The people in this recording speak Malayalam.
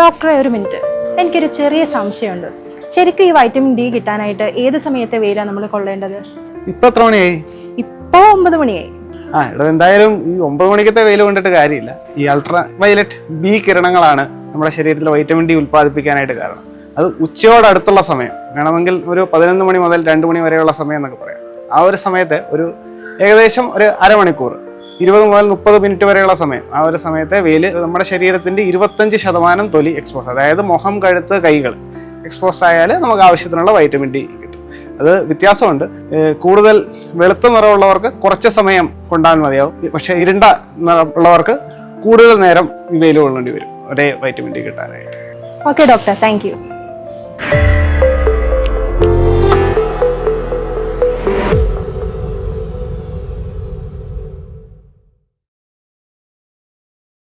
ഡോക്ടറെ ഒരു മിനിറ്റ്. എനിക്കൊരു ചെറിയ സംശയമുണ്ട്. ശരിക്കും ഈ വൈറ്റമിൻ ഡി കിട്ടാനായിട്ട് ഏത് സമയത്തെ വെയിലാ നമ്മൾ കൊള്ളേണ്ടത്? ഇപ്പൊ എത്ര മണിയായി? ഇപ്പൊ ഒമ്പത് മണിയായി. ആ ഇവിടെ എന്തായാലും ഈ ഒമ്പത് മണിക്കത്തെ വെയിൽ കൊണ്ടിട്ട് കാര്യമില്ല. ഈ അൾട്രാ വയലറ്റ് ബി കിരണങ്ങളാണ് നമ്മുടെ ശരീരത്തിൽ വൈറ്റമിൻ ഡി ഉൽപ്പാദിപ്പിക്കാനായിട്ട് കാരണം. അത് ഉച്ചയോടടുത്തുള്ള സമയം. വേണമെങ്കിൽ ഒരു പതിനൊന്ന് മണി മുതൽ രണ്ട് മണി വരെയുള്ള സമയം എന്നൊക്കെ പറയാം. ആ ഒരു സമയത്ത് ഒരു ഏകദേശം ഒരു അരമണിക്കൂർ ഇരുപത് മുതൽ മുപ്പത് മിനിറ്റ് വരെയുള്ള സമയം. ആ ഒരു സമയത്തെ വെയിൽ നമ്മുടെ ശരീരത്തിന്റെ ഇരുപത്തഞ്ച് ശതമാനം തൊലി എക്സ്പോസ് അതായത് മുഖം കഴുത്ത് കൈകൾ എക്സ്പോസ്ഡ് ആയാൽ നമുക്ക് ആവശ്യത്തിനുള്ള വൈറ്റമിൻ ഡി കിട്ടും. അത് വ്യത്യാസമുണ്ട്. കൂടുതൽ വെളുത്ത നിറമുള്ളവർക്ക് കുറച്ച് സമയം കൊണ്ടാൽ മതിയാവും. പക്ഷേ ഇരുണ്ട നിറമുള്ളവർക്ക് കൂടുതൽ നേരം വെയിൽ കൊള്ളേണ്ടി വരും. ഒരേ വൈറ്റമിൻ ഡി കിട്ടാനായിട്ട്. Okay doctor thank you